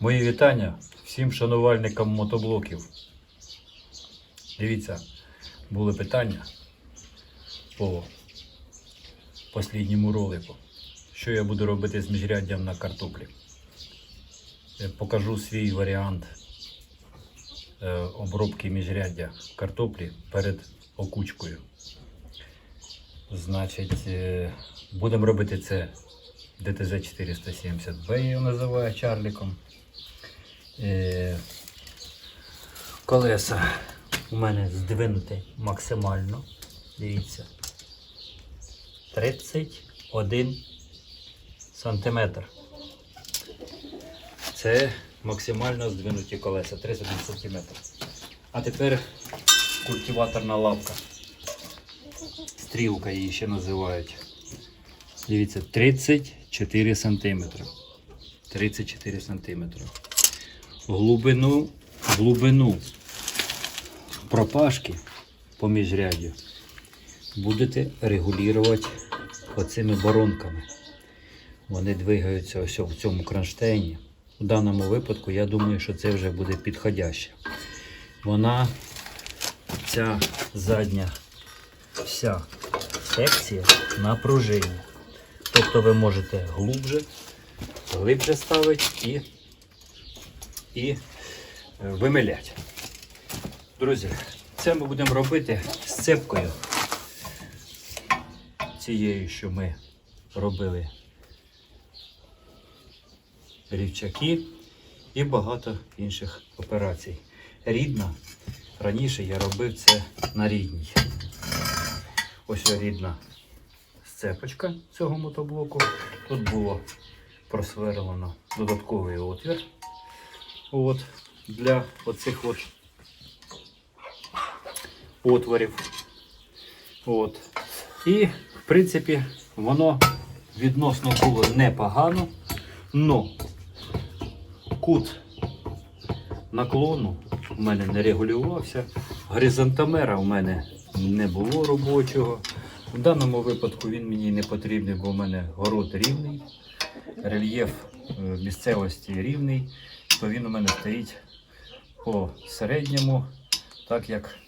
Мої вітання всім шанувальникам мотоблоків. Дивіться, були питання по останньому ролику. Що я буду робити з міжряддям на картоплі. Я покажу свій варіант е, обробки міжряддя картоплі перед окучкою. Значить, е, будемо робити це ДТЗ 470B, я його називаю Чарліком. Е, колеса у мене здвинуті максимально. Дивіться. 31 сантиметр. Це максимально здвинуті колеса, 31 сантиметр. А тепер культиваторна лапка. Стрілка її ще називають. Дивіться, 34 сантиметри. 34 сантиметри. Глибину, глибину пропашки по міжряддю будете регулювати оцими боронками. Вони двигаються ось в цьому кронштейні. У даному випадку я думаю, що це вже буде підходяще. Вона, ця задня вся секція на пружині. Тобто ви можете глубже, глибше ставити і, і е, вимиляти. Друзі, це ми будемо робити з цепкою. Цією, що ми робили рівчаки і багато інших операцій. Рідна. Раніше я робив це на рідній. Ось рідна сцепочка цього мотоблоку. Тут було просверлено додатковий отвір. От, для оцих от отворів. От. І, в принципі, воно відносно було непогано, но кут наклону у мене не регулювався, горизонтомера у мене не було робочого. В даному випадку він мені не потрібний, бо в мене город рівний, рельєф е, місцевості рівний, то він у мене стоїть по середньому, так як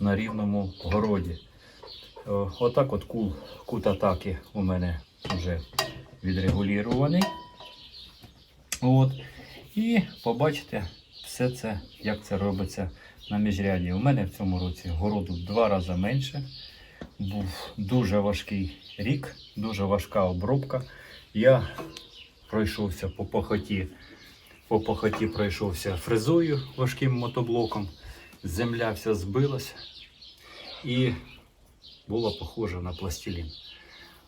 на рівному городі. Отак от кул, кут атаки у мене вже відрегулірований. От. І побачите все це, як це робиться на міжряді. У мене в цьому році городу два рази менше. Був дуже важкий рік, дуже важка обробка. Я пройшовся по похоті, по похоті пройшовся фрезою важким мотоблоком. Земля вся збилась і була похожа на пластилін.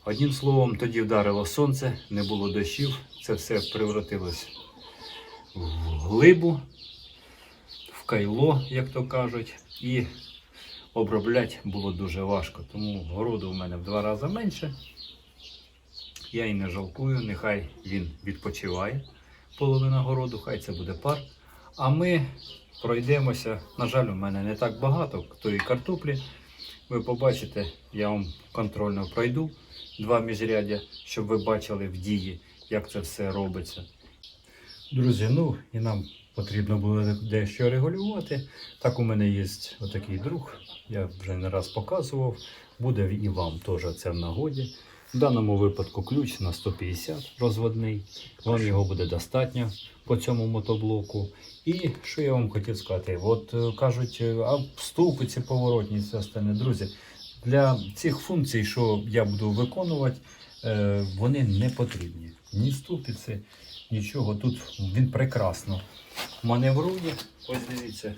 Одним словом, тоді вдарило сонце, не було дощів, це все превратилось в глибу, в кайло, як то кажуть, і обробляти було дуже важко. Тому городу у мене в два рази менше. Я і не жалкую, нехай він відпочиває половина городу, хай це буде пар. А ми пройдемося. На жаль, у мене не так багато тої картоплі. Ви побачите, я вам контрольно пройду два міжряддя, щоб ви бачили в дії, як це все робиться. Друзі, ну і нам потрібно було дещо регулювати. Так у мене є отакий друг, я вже не раз показував. Буде і вам теж це в нагоді. В даному випадку ключ на 150 розводний. Вам його буде достатньо по цьому мотоблоку. І що я вам хотів сказати? От е, кажуть, е, а стовпиці поворотні, все остальне. Друзі, для цих функцій, що я буду виконувати, е, вони не потрібні. Ні ступиці, нічого. Тут він прекрасно маневрує. Ось дивіться,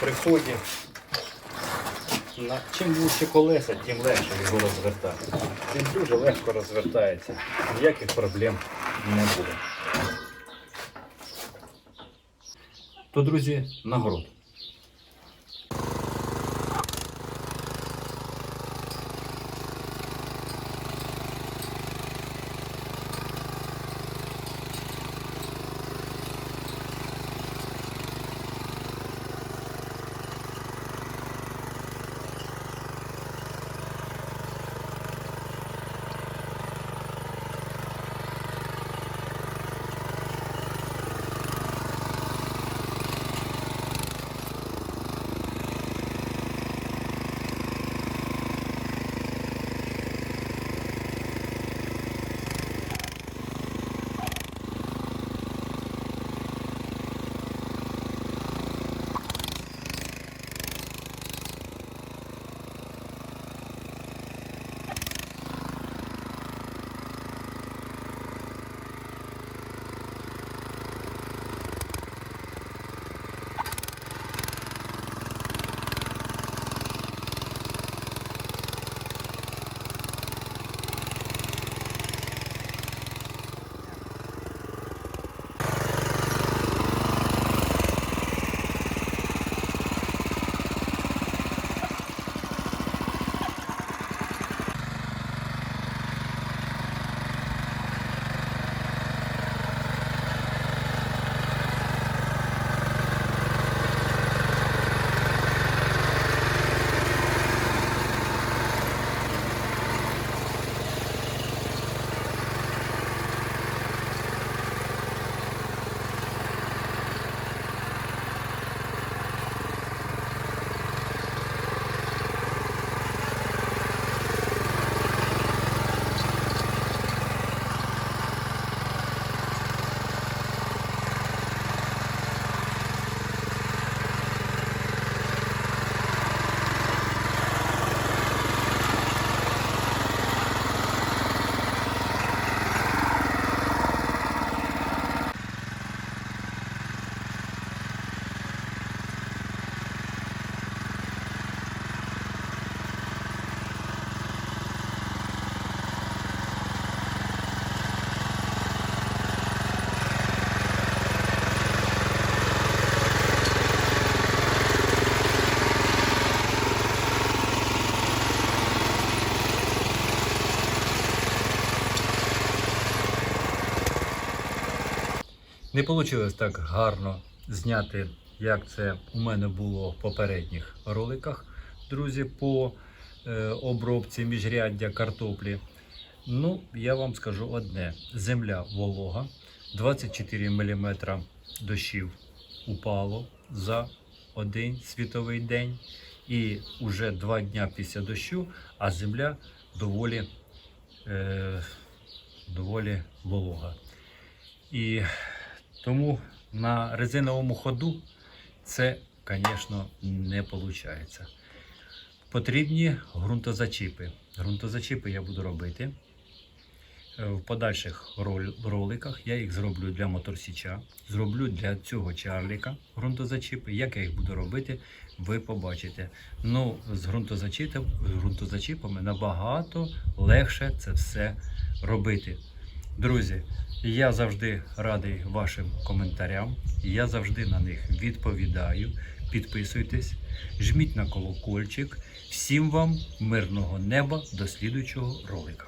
приходить. На чим вужче колеса, тим легше його розвертати. Він дуже легко розвертається. Ніяких проблем не буде. То, друзі, нагород. Не вийшло так гарно зняти, як це у мене було в попередніх роликах, друзі, по е, обробці міжряддя картоплі. Ну, я вам скажу одне: земля волога, 24 мм дощів упало за один світовий день, і вже два дня після дощу, а земля доволі, е, доволі волога. І тому на резиновому ходу це, звісно, не виходить. Потрібні ґрунтозачіпи. Ґрунтозачіпи я буду робити. Е, В подальших роликах я їх зроблю для моторсіча, зроблю для цього чарліка ґрунтозачіпи. Як я їх буду робити, ви побачите. Ну, з ґрунтозачіпами набагато легше це все робити. Друзі, я завжди радий вашим коментарям. Я завжди на них відповідаю. Підписуйтесь, жміть на колокольчик. Всім вам мирного неба до слідуючого ролика.